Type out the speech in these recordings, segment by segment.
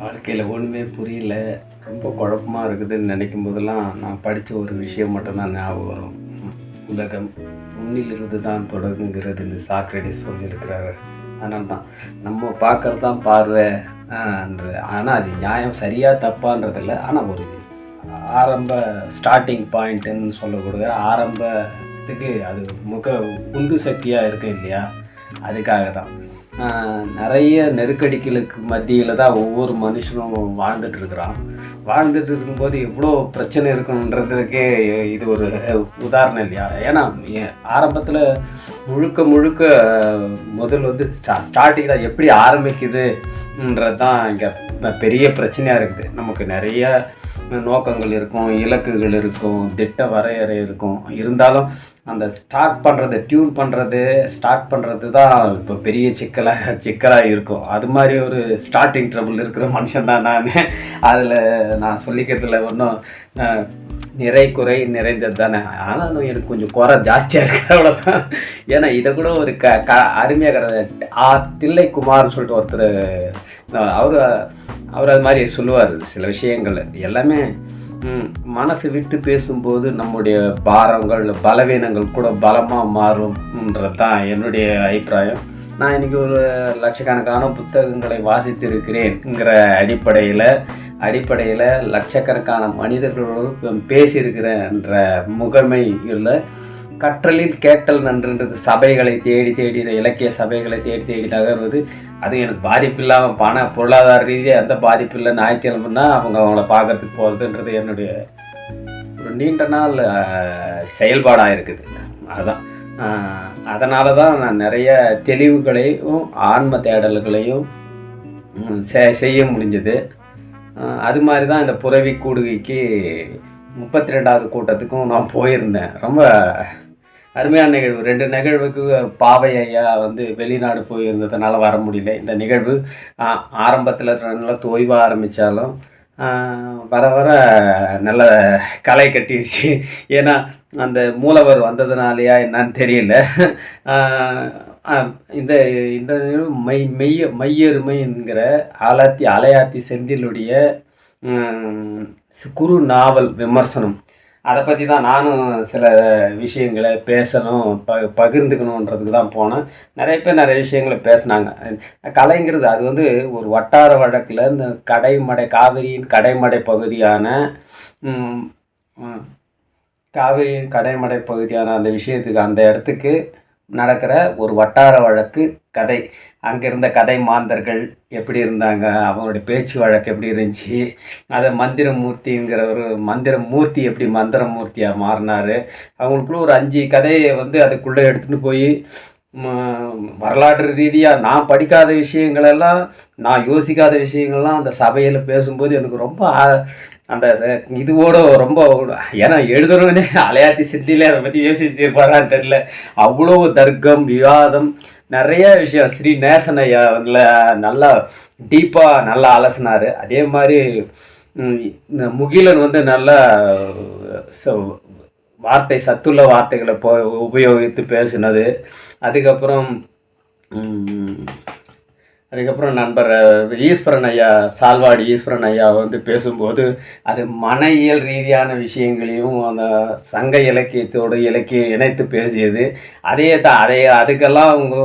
வாழ்க்கையில் ஒன்றுமே புரியல. ரொம்ப குழப்பமாக இருக்குதுன்னு நினைக்கும் போதெல்லாம் நான் படித்த ஒரு விஷயம் மட்டும்தான் ஞாபகம் வரும். உலகம் முன்னிலிருந்து தான் தொடங்குங்கிறதுன்னு சாக்ரடிஸ் சொல்லியிருக்கிறாரு. அதனால தான் நம்ம பார்க்கறது தான் பார்வை ஆனால் அது நியாயம் சரியாக தப்பான்றதில்ல ஆனால் ஒரு ஆரம்ப ஸ்டார்டிங் பாயிண்ட்டுன்னு சொல்லக்கூடிய ஆரம்பத்துக்கு அது முக உந்து சக்தியாக இருக்கு இல்லையா? அதுக்காக தான் நிறைய நெருக்கடிகளுக்கு மத்தியில் தான் ஒவ்வொரு மனுஷனும் வாழ்ந்துட்டு இருக்கிறான் வாழ்ந்துட்டு இருக்கும்போது எவ்வளோ பிரச்சனை இருக்குன்றதுக்கே இது ஒரு உதாரணம் இல்லையா? ஏன்னா ஆரம்பத்தில் முழுக்க முழுக்க முதல் வந்து ஸ்டா ஸ்டார்டிங்கில் எப்படி ஆரம்பிக்குதுன்றது தான் இங்கே பெரிய பிரச்சனையாக இருக்குது. நமக்கு நிறைய நோக்கங்கள் இருக்கும் இலக்குகள் இருக்கும் திட்ட வரையறை இருக்கும். இருந்தாலும் அந்த ஸ்டார்ட் பண்ணுறது டியூன் பண்ணுறது ஸ்டார்ட் பண்ணுறது தான் இப்போ பெரிய சிக்கலாக சிக்கலாக இருக்கும். அது மாதிரி ஒரு ஸ்டார்டிங் ட்ரபிள் இருக்கிற மனுஷன் தான் நான். அதில் நான் சொல்லிக்கிறதுல ஒன்றும் நிறை குறை நிறைந்தது தானே. ஆனாலும் எனக்கு கொஞ்சம் குறை ஜாஸ்தியாக இருக்குது அவ்வளோதான் ஏன்னா இதை கூட ஒரு க க அருமையாக ஆ தில்லை குமார்னு சொல்லிட்டு ஒருத்தர் அவர் அவர் அது மாதிரி சொல்லுவார் சில விஷயங்கள். எல்லாமே மனசு விட்டு பேசும்போது நம்முடைய பாரங்கள் பலவீனங்கள் கூட பலமாக மாறும்ன்றது தான் என்னுடைய அபிப்பிராயம். நான் இன்றைக்கி ஒரு லட்சக்கணக்கான புத்தகங்களை வாசித்திருக்கிறேன்ங்கிற அடிப்படையில் அடிப்படையில் லட்சக்கணக்கான மனிதர்களோடு பேசியிருக்கிறேன்ற முகமை இல்லை. கற்றலில் கேட்டல் நன்றுன்றது. சபைகளை தேடி தேடி இந்த இலக்கிய சபைகளை தேடி தேடி நகர்வது அது எனக்கு பாதிப்பு இல்லாமல் பண பொருளாதார ரீதியாக எந்த பாதிப்பு இல்லை ஞாயிற்றுக்கிழமைன்னா அவங்க அவங்கள பார்க்கறதுக்கு போகிறதுன்றது என்னுடைய ஒரு நீண்ட நாள் செயல்பாடாக இருக்குது அதுதான் அதனால தான் நான் நிறைய தெளிவுகளையும் ஆன்ம தேடல்களையும் செ- செய்ய முடிஞ்சது. அது மாதிரி தான் இந்த புறவி கூடுகைக்கு முப்பத்தி ரெண்டாவது கூட்டத்துக்கும் நான் போயிருந்தேன். ரொம்ப அருமையான நிகழ்வு. ரெண்டு நிகழ்வுக்கு பாவை ஐயா வந்து வெளிநாடு போயிருந்ததுனால வர முடியல. இந்த நிகழ்வு ஆரம்பத்தில் நல்லா தோய்வாக ஆரம்பித்தாலும் வர வர நல்ல களை கட்டிடுச்சு ஏன்னா அந்த மூலவர் வந்ததுனாலையா என்னன்னு தெரியல. இந்த இந்த மெய் மெய்ய மையெருமைங்கிற ஆலாத்தி அலையாத்தி செந்திலுடைய குறு நாவல் விமர்சனம். அதை பற்றி தான் நானும் சில விஷயங்களை பேசணும் ப பகிர்ந்துக்கணுன்றதுக்கு தான் போனேன். நிறைய பேர் நிறைய விஷயங்களை பேசினாங்க. கலைங்கிறது அது வந்து ஒரு வட்டார வழக்கில் இந்த கடைமடை காவிரியின் கடைமடை பகுதியான காவிரியின் கடைமடை பகுதியான அந்த விஷயத்துக்கு அந்த இடத்துக்கு நடக்கிற ஒரு வட்டார வழக்கு கதை. அங்கே இருந்த கதை மாந்தர்கள் எப்படி இருந்தாங்க அவங்களுடைய பேச்சு வழக்கு எப்படி இருந்துச்சு அதை மந்திரமூர்த்திங்கிற ஒரு மந்திரமூர்த்தி எப்படி மந்திரமூர்த்தியாக மாறினார் அவங்களுக்குள்ள ஒரு அஞ்சு கதையை வந்து அதுக்குள்ளே எடுத்துகிட்டு போய் வரலாற்று ரீதியாக நான் படிக்காத விஷயங்களெல்லாம் நான் யோசிக்காத விஷயங்கள்லாம் அந்த சபையில் பேசும்போது எனக்கு ரொம்ப அந்த இதுவோட ரொம்ப ஏன்னா எழுதுறவனே அலையாத்தி சித்தியில் அதை பற்றி யோசிச்சிருப்பாரான்னு தெரியல. அவ்வளோ தர்க்கம் விவாதம் நிறைய விஷயம். ஸ்ரீ நேசன் ஐயா வந்துல நல்லா டீப்பாக நல்லா அலசினார். அதே மாதிரி இந்த முகிலன் வந்து நல்லா வார்த்தை சத்துள்ள வார்த்தைகளை போ உபயோகித்து பேசினது. அதுக்கப்புறம் அதுக்கப்புறம் நண்பர் ஈஸ்வரன் ஐயா சால்வாடி ஈஸ்வரன் ஐயா வந்து பேசும்போது அது மனையியல் ரீதியான விஷயங்களையும் அந்த சங்க இலக்கியத்தோடு இலக்கியம் இணைத்து பேசியது. அதே தான் அதே அதுக்கெல்லாம் அவங்க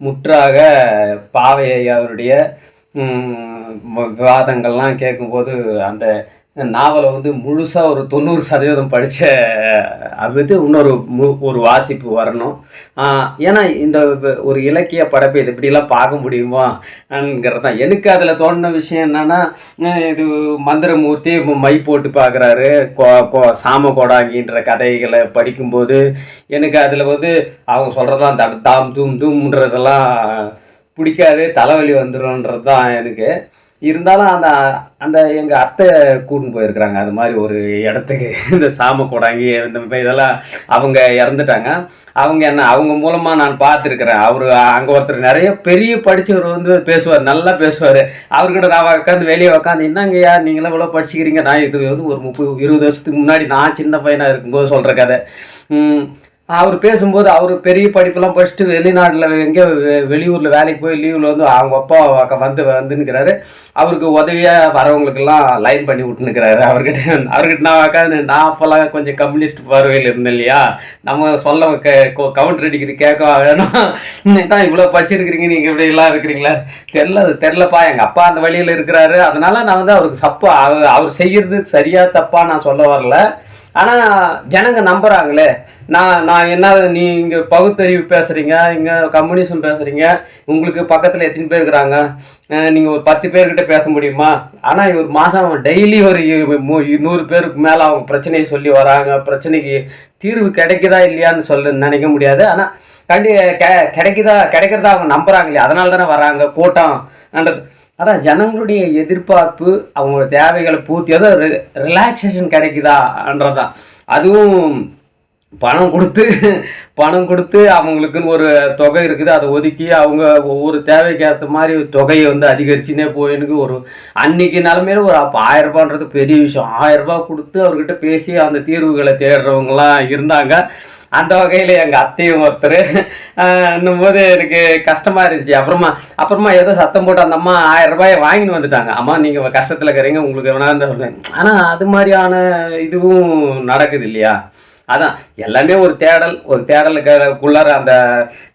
முற்றாக பாவை ஐயாவுடைய விவாதங்கள்லாம் கேட்கும்போது அந்த நாவலை வந்து முழுசாக ஒரு தொண்ணூறு சதவீதம் படித்த அது வந்து இன்னொரு மு ஒரு வாசிப்பு வரணும். ஏன்னா இந்த ஒரு இலக்கிய படைப்பை இது இப்படிலாம் பார்க்க முடியுமாங்கிறது தான். எனக்கு அதில் தோணின விஷயம் என்னென்னா இது மந்திரமூர்த்தி மை போட்டு பார்க்குறாரு. கோ கோ சாம கோடாங்கின்ற கதைகளை படிக்கும்போது எனக்கு அதில் வந்து அவங்க சொல்கிறதெல்லாம் தட தாம் தூம் தூம்ன்றதெல்லாம் பிடிக்காது. தலைவலி வந்துடும்ன்றது தான் எனக்கு. இருந்தாலும் அந்த அந்த எங்கள் அத்தை கூட்டின்னு போயிருக்கிறாங்க. அது மாதிரி ஒரு இடத்துக்கு. இந்த சாம கொடாங்கி இந்த மாதிரி இதெல்லாம் அவங்க இறந்துட்டாங்க. அவங்க என்ன அவங்க மூலமாக நான் பார்த்துருக்குறேன். அவர் அங்கே ஒருத்தர் நிறைய பெரிய படித்தவர் வந்து பேசுவார் நல்லா பேசுவார். அவர்கிட்ட நான் உட்காந்து வெளியே உட்காந்து என்னங்கய்யா நீங்களாம் இவ்வளோ படிச்சுக்கிறீங்க? நான் இது வந்து ஒரு முப்பது இருபது வருஷத்துக்கு முன்னாடி நான் சின்ன பையனாக இருக்கும்போது சொல்கிற கதை. அவர் பேசும்போது அவர் பெரிய படிப்பெல்லாம் படிச்சுட்டு வெளிநாட்டில் எங்கேயோ வெ- வெளியூரில் வேலைக்கு போய் லீவில் வந்து அவங்க அப்பா வந்து வந்துன்னுக்கிறாரு. அவருக்கு உதவியாக வரவங்களுக்கெல்லாம் லைன் பண்ணி விட்டுனுக்கிறாரு அவர்கிட்ட அவர்கிட்ட நான் உட்காந்து நான் அப்போல்லாம் கொஞ்சம் கம்யூனிஸ்ட் பார்வையில் இருந்தேன் இல்லையா? நம்ம சொல்ல கவுண்டர் அடிக்கிறது கேட்க வேணும். தான் இவ்வளோ படிச்சிருக்கிறீங்க நீங்கள் இப்படிலாம் இருக்கிறீங்களா? தெரில தெரிலப்பா எங்கள் அப்பா அந்த வழியில் இருக்கிறாரு. அதனால் நான் வந்து அவருக்கு சப்பா அவர் அவர் செய்கிறது சரியாக தப்பாக நான் சொல்ல வரல. ஆனால் ஜனங்க நம்புகிறாங்களே நான் நான் என்ன நீ இங்கே பகுத்தறிவு பேசுகிறீங்க இங்கே கம்யூனிசம் பேசுகிறீங்க உங்களுக்கு பக்கத்தில் எத்தனை பேர் இருக்கிறாங்க? நீங்கள் ஒரு பத்து பேர்கிட்ட பேச முடியுமா? ஆனால் ஒரு மாதம் டெய்லி ஒரு நூறு பேருக்கு மேலே அவங்க பிரச்சனையை சொல்லி வராங்க பிரச்சனைக்கு தீர்வு கிடைக்குதா இல்லையான்னு சொல்ல நினைக்க முடியாது. ஆனால் கண்டி கெ கிடைக்குதா கிடைக்கிறதா அவங்க நம்புகிறாங்க இல்லையா? அதனால தானே வராங்க கூட்டம்ன்றது அதான் ஜனங்களுடைய எதிர்பார்ப்பு அவங்களோட தேவைகளை பூர்த்தி அதாவது ரிலாக்ஸேஷன் கிடைக்குதான்றதான் அதுவும் பணம் கொடுத்து பணம் கொடுத்து அவங்களுக்குன்னு ஒரு தொகை இருக்குது. அதை ஒதுக்கி அவங்க ஒவ்வொரு தேவைக்கு ஏற்ற மாதிரி தொகையை வந்து அதிகரிச்சுனே போயினுக்கு ஒரு அன்னைக்கு நிலமையில ஒரு அப்போ ஆயிரரூபான்றது பெரிய விஷயம். ஆயிரரூபா கொடுத்து அவர்கிட்ட பேசி அந்த தீர்வுகளை தேடுறவங்கலாம் இருந்தாங்க. அந்த வகையில் எங்கள் அத்தையும் ஒருத்தர் போது எனக்கு கஷ்டமாக இருந்துச்சு. அப்புறமா அப்புறமா ஏதோ சத்தம் போட்டு அந்த அம்மா ஆயிரம் ரூபாயை வாங்கின்னு வந்துட்டாங்க. அம்மா நீங்கள் கஷ்டத்தில் இருக்கிறீங்க உங்களுக்கு வேணான்னு சொல்கிறேன் ஆனால் அது மாதிரியான இதுவும் நடக்குது இல்லையா? அதான் எல்லாமே ஒரு தேடல் ஒரு தேடலுக்குள்ளார அந்த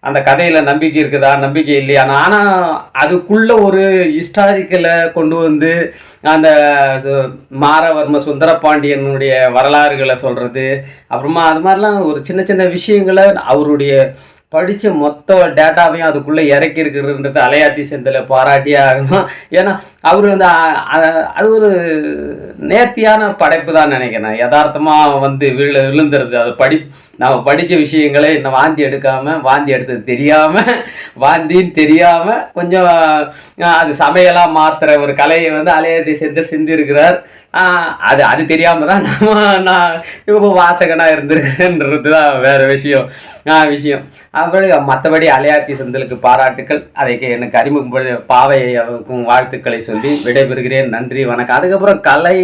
அந்த கதையில் நம்பிக்கை இருக்குதா நம்பிக்கை இல்லையா? ஆனால் அதுக்குள்ளே ஒரு ஹிஸ்டாரிக்கலை கொண்டு வந்து அந்த மாரவர்ம சுந்தரபாண்டியனுடைய வரலாறுகளை சொல்கிறது அப்புறமா அது மாதிரிலாம் ஒரு சின்ன சின்ன விஷயங்களை அவருடைய படித்த மொத்த டேட்டாவையும் அதுக்குள்ளே இறக்கி இருக்கிறதுன்றது அலையாத்தி செந்தில் பாராட்டியே ஆகணும். ஏன்னா அவர் வந்து அது ஒரு நேர்த்தியான படைப்பு தான் நினைக்கிறேன் யதார்த்தமாக வந்து விழு விழுந்துருது. அது படி நம்ம படித்த விஷயங்களை இன்னும் வாந்தி எடுக்காமல் வாந்தி எடுத்தது தெரியாமல் வாந்தின்னு தெரியாமல் கொஞ்சம் அது சமையலாக மாற்றுற ஒரு கலையை வந்து அலையாத்தி செந்தில் சிந்திருக்கிறார். அது அது தெரியாம தான் நம்ம நான் இப்போ வாசகனாக இருந்திருக்கேன்றது தான் வேறு விஷயம். விஷயம். அப்புறம் மற்றபடி அலையாத்தி செந்தலுக்கு பாராட்டுக்கள். அதைக்கு எனக்கு அறிமுகம் பாவைக்கும் வாழ்த்துக்களை சொல்லி விடைபெறுகிறேன். நன்றி வணக்கம். அதுக்கப்புறம் கலை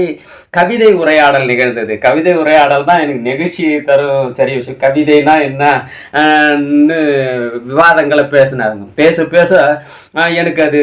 கவிதை உரையாடல் நிகழ்ந்தது. கவிதை உரையாடல் தான் எனக்கு நெகிழ்ச்சி தரும். சரி விஷயம். கவிதைனா என்னன்னு விவாதங்களை பேசினாருங்க. பேச பேச எனக்கு அது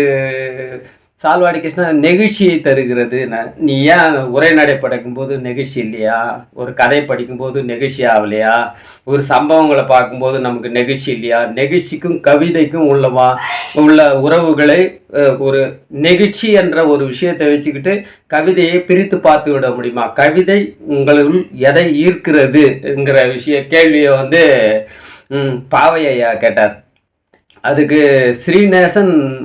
சால்வாடி கிருஷ்ணா நெகிழ்ச்சியை தருகிறது. ந- நீ ஏன் உரைநடை படைக்கும்போது நெகிழ்ச்சி இல்லையா? ஒரு கதை படிக்கும்போது நெகிழ்ச்சி ஆகலையா ஒரு சம்பவங்களை பார்க்கும்போது நமக்கு நெகிழ்ச்சி இல்லையா? நெகிழ்ச்சிக்கும் கவிதைக்கும் உள்ளவா உள்ள உறவுகளை ஒரு நெகிழ்ச்சி என்ற ஒரு விஷயத்தை வச்சுக்கிட்டு கவிதையை பிரித்து பார்த்து விட முடியுமா? கவிதை உங்களுள் எதை ஈர்க்கிறதுங்கிற விஷய கேள்வியை வந்து பாவையா பாவை ஐயா கேட்டார். அதுக்கு ஸ்ரீநேசன்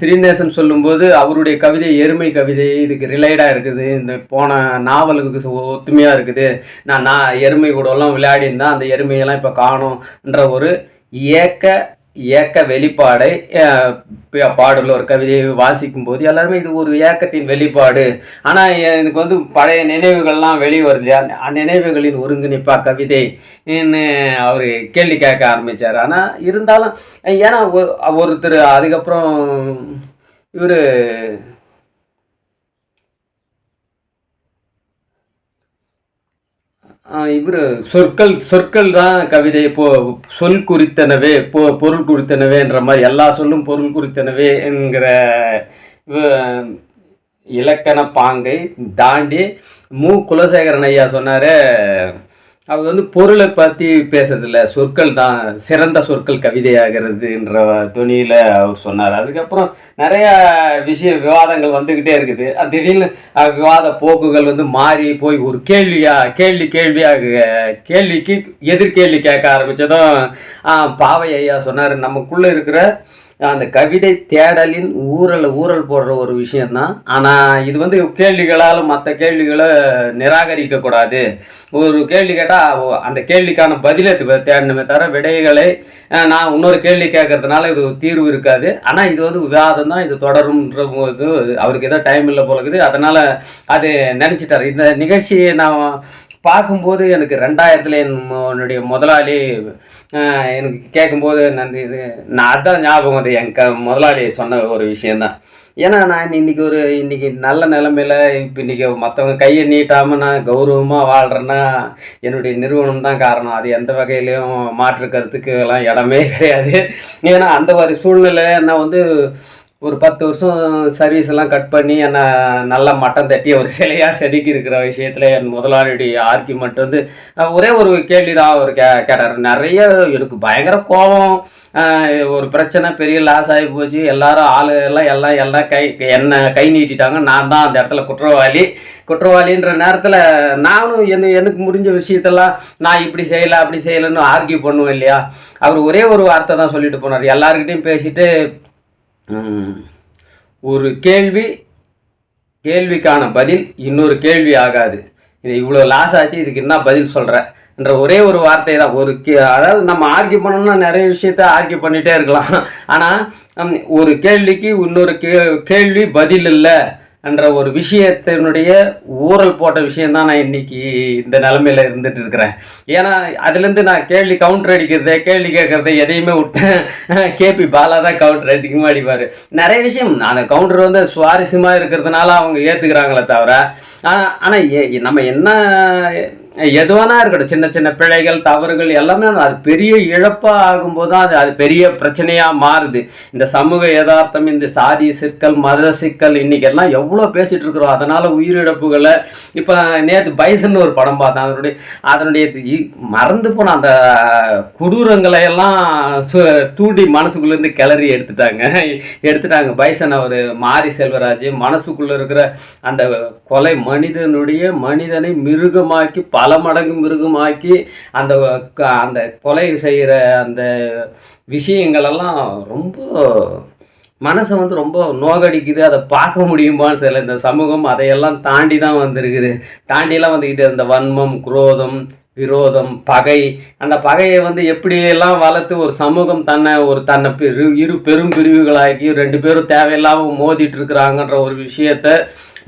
ஸ்ரீநேசன் சொல்லும்போது அவருடைய கவிதை எருமை கவிதை இதுக்கு ரிலேட்டாக இருக்குது. இந்த போன நாவலுக்கு சு- ஒத்துமையாக இருக்குது. நான் நான் எருமை கூடலாம் விளையாடியிருந்தேன். அந்த எருமையெல்லாம் இப்போ காணோன்ற ஒரு ஏக்க ஏக்க வெளிப்பாடை அஹ், ஒரு கவிதையை வாசிக்கும் போது எல்லாருமே இது ஒரு ஏக்கத்தின் வெளிப்பாடு. ஆனால் எனக்கு வந்து பழைய நினைவுகள்லாம் வெளியே வருது. அந்த நினைவுகளின் ஒருங்கிணைப்பா கவிதைன்னு அவர் கேள்வி கேட்க ஆரம்பித்தார் ஆனால் இருந்தாலும் ஏன்னா ஒரு- ஒருத்தர் அதுக்கப்புறம் இவர் இவர் சொற்கள் சொற்கள் தான் கவிதை போ சொல் குறித்தனவே பொ பொருள் குறித்தனவேன்ற மாதிரி எல்லா சொல்லும் பொருள் குறித்தனவே என்கிற இலக்கண பாங்கை தாண்டி மு. குலசேகரன் ஐயா சொன்னார் அவர் வந்து பொருளை பற்றி பேசுறதில்ல. சொற்கள் தான் சிறந்த சொற்கள் கவிதையாகிறதுன்ற துணியில் அவர் சொன்னார். அதுக்கப்புறம் நிறையா விஷய விவாதங்கள் வந்துக்கிட்டே இருக்குது. அது திடீர்னு விவாத போக்குகள் வந்து மாறி போய் ஒரு கேள்வியாக கேள்வி கேள்வியாக கேள்விக்கு எதிர்கேள்வி கேட்க ஆரம்பித்ததும் பாவை ஐயா சொன்னார் நமக்குள்ளே இருக்கிற அந்த கவிதை தேடலின் ஊரல் ஊரல் போடுற ஒரு விஷயந்தான் ஆனால் இது வந்து கேள்விகளால் மற்ற கேள்விகளை நிராகரிக்கக்கூடாது. ஒரு கேள்வி கேட்டால் அந்த கேள்விக்கான பதிலை தேடணுமே தவிர விடைகளை நான் இன்னொரு கேள்வி கேட்கறதுனால இது தீர்வு இருக்காது. ஆனால் இது வந்து விவாதம் தான் இது தொடரும்ன்ற போது அவருக்கு ஏதோ டைம் இல்லை போல இருக்குது. அதனால் அது நினச்சிட்டார். இந்த நிகழ்ச்சியை நான் பார்க்கும்போது எனக்கு ரெண்டாயிரத்தில் என்னுடைய முதலாளி எனக்கு கேட்கும்போது நான் இது நான் அதான் ஞாபகம் வந்து என் க முதலாளி சொன்ன ஒரு விஷயந்தான். ஏன்னா நான் இன்னைக்கு ஒரு இன்றைக்கி நல்ல நிலமையில இப்போ இன்றைக்கி மற்றவங்க கையை நீட்டாமல் நான் கௌரவமாக வாழ்கிறேன்னா என்னுடைய நிறுவனம் தான் காரணம். அது எந்த வகையிலையும் மாற்று கருத்துக்கு எல்லாம் இடமே கிடையாது. ஏன்னா அந்த மாதிரி சூழ்நிலை நான் வந்து ஒரு பத்து வருஷம் சர்வீஸ் எல்லாம் கட் பண்ணி என்னை நல்லா மட்டம் தட்டி ஒரு சிலையாக செதுக்கி இருக்கிற விஷயத்தில் என் முதலாளியுடைய ஆர்கியூமெண்ட் வந்து ஒரே ஒரு கேள்வி தான் அவர் கே கேட்டார். நிறைய எனக்கு பயங்கர கோபம். ஒரு பிரச்சனை பெரிய லாஸ் ஆகி போச்சு. எல்லாரும் ஆளு எல்லாம் எல்லாம் எல்லாம் கை என்ன கை நீட்டிட்டாங்க. நான் தான் அந்த இடத்துல குற்றவாளி. குற்றவாளின்ற நேரத்தில் நானும் என்ன எனக்கு முடிஞ்ச விஷயத்தெல்லாம் நான் இப்படி செய்யலை அப்படி செய்யலைன்னு ஆர்கியூ பண்ணுவேன் இல்லையா? அவர் ஒரே ஒரு வார்த்தை தான் சொல்லிட்டு போனார். எல்லாருக்கிட்டையும் பேசிட்டு ஒரு கேள்வி கேள்விக்கான பதில் இன்னொரு கேள்வி ஆகாது. இது இவ்வளோ லாஸ் ஆச்சு இதுக்கு என்ன பதில் சொல்கிற என்ற ஒரே ஒரு வார்த்தை தான் ஒரு கே அதாவது நம்ம ஆர்கியூ பண்ணணும்னா நிறைய விஷயத்த ஆர்கியூ பண்ணிகிட்டே இருக்கலாம். ஆனால் ஒரு கேள்விக்கு இன்னொரு கே கேள்வி பதில் இல்லை. என்ற ஒரு விஷயத்தினுடைய ஊறல் போட்ட விஷயம்தான் நான் இன்னைக்கு இந்த நிலமையில இருந்துகிட்டு இருக்கிறேன். ஏன்னா அதுலேருந்து நான் கேள்வி கவுண்டர் அடிக்கிறதே கேள்வி கேட்கறதை எதையுமே விட்டேன். கேபி பாலா தான் கவுண்டர் அதிகமாக அடிப்பார். நிறைய விஷயம் அந்த கவுண்டர் வந்து சுவாரஸ்யமாக இருக்கிறதுனால அவங்க ஏற்றுக்கிறாங்களே தவிர ஆனால் நம்ம என்ன எது வேணா இருக்கட்டும் சின்ன சின்ன பிழைகள் தவறுகள் எல்லாமே அது பெரிய இழப்பாக ஆகும்போது தான் அது அது பெரிய பிரச்சனையாக மாறுது. இந்த சமூக யதார்த்தம் இந்த சாதி சிக்கல் மத சிக்கல் இன்றைக்கெல்லாம் எவ்வளோ பேசிகிட்டு இருக்கிறோம். அதனால் உயிரிழப்புகளை இப்போ நேற்று பைசன் ஒரு படம் பார்த்தேன். அதனுடைய அதனுடைய மறந்து போன அந்த கொடூரங்களை எல்லாம் சு- தூண்டி மனசுக்குள்ளேருந்து கிளறி எடுத்துட்டாங்க. எடுத்துட்டாங்க. பைசன் அவர் மாரி செல்வராஜ் மனசுக்குள்ளே இருக்கிற அந்த கொலை மனிதனுடைய மனிதனை மிருகமாக்கி பல பல மடங்கு மிருகமாக்கி அந்த க- அந்த கொலை செய்கிற அந்த விஷயங்களெல்லாம் ரொம்ப மனசை வந்து ரொம்ப நோகடிக்குது. அதை பார்க்க முடியுமான்னு சில இந்த சமூகம் அதையெல்லாம் தாண்டி தான் வந்திருக்குது. தாண்டிலாம் வந்து இது அந்த வன்மம் குரோதம் விரோதம் பகை. அந்த பகையை வந்து எப்படியெல்லாம் வளர்த்து ஒரு சமூகம் தன்னை ஒரு தன்னை பெரு இரு பெரும் பிரிவுகளாக்கி ரெண்டு பேரும் தேவையில்லாமல் மோதிட்டு இருக்கிறாங்கன்ற ஒரு விஷயத்த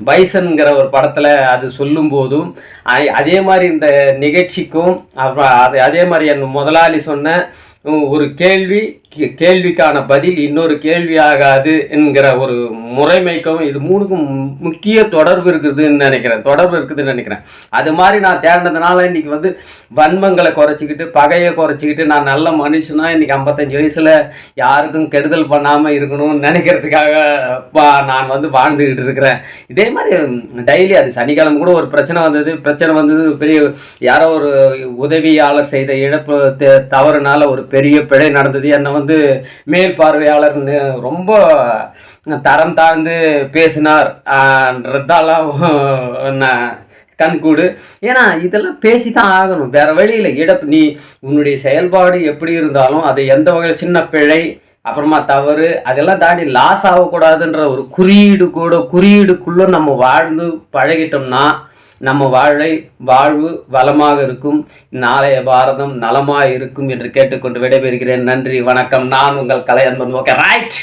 பைசன்கிற ஒரு படத்தில் அது சொல்லும்போதும் போதும் அதே மாதிரி இந்த நிகழ்ச்சிக்கும் அப்புறம் அது அதே மாதிரி என் முதலாளி சொன்ன ஒரு கேள்வி கேள்விக்கான பதில் இன்னொரு கேள்வியாகாது என்கிற ஒரு முறைமைக்கும் இது மூணுக்கும் முக்கிய தொடர்பு இருக்குதுன்னு நினைக்கிறேன். தொடர்பு இருக்குதுன்னு நினைக்கிறேன். அது மாதிரி நான் தேடினதுனால இன்றைக்கி வந்து வன்மங்களை குறைச்சிக்கிட்டு பகையை குறைச்சிக்கிட்டு நான் நல்ல மனுஷனா இன்றைக்கி ஐம்பத்தஞ்சு வயசில் யாருக்கும் கெடுதல் பண்ணாமல் இருக்கணும்னு நினைக்கிறதுக்காக நான் வந்து வாழ்ந்துக்கிட்டு இருக்கிறேன். இதே மாதிரி டெய்லி அது சனிக்கிழமை கூட ஒரு பிரச்சனை வந்தது. பிரச்சனை வந்தது பெரிய யாரோ ஒரு உதவியாளர் செய்த இழப்பு தவறுனால ஒரு பெரிய பிழை நடந்தது. என்ன வந்து மேற்பார்வையாளர்னு ரொம்ப தரம் தாழ்ந்து பேசினார். ஆன்றதாலாம் நான் கண்கூடு. ஏன்னா இதெல்லாம் பேசி தான் ஆகணும். வேறு வழியில் இடப்பு நீ உன்னுடைய செயல்பாடு எப்படி இருந்தாலும் அது எந்த வகையில் சின்ன பிழை அப்புறமா தவறு அதெல்லாம் தாண்டி லாஸ் ஆகக்கூடாதுன்ற ஒரு குறியீடு கூட குறியீடுக்குள்ளே நம்ம வாழ்ந்து பழகிட்டோம்னா நம்ம வாழை வாழ்வு வளமாக இருக்கும். நாளைய பாரதம் நலமாக இருக்கும் என்று கேட்டுக்கொண்டு விடைபெறுகிறேன். நன்றி வணக்கம். நான் உங்கள் கலை அன்பன் ஓகே ரைட்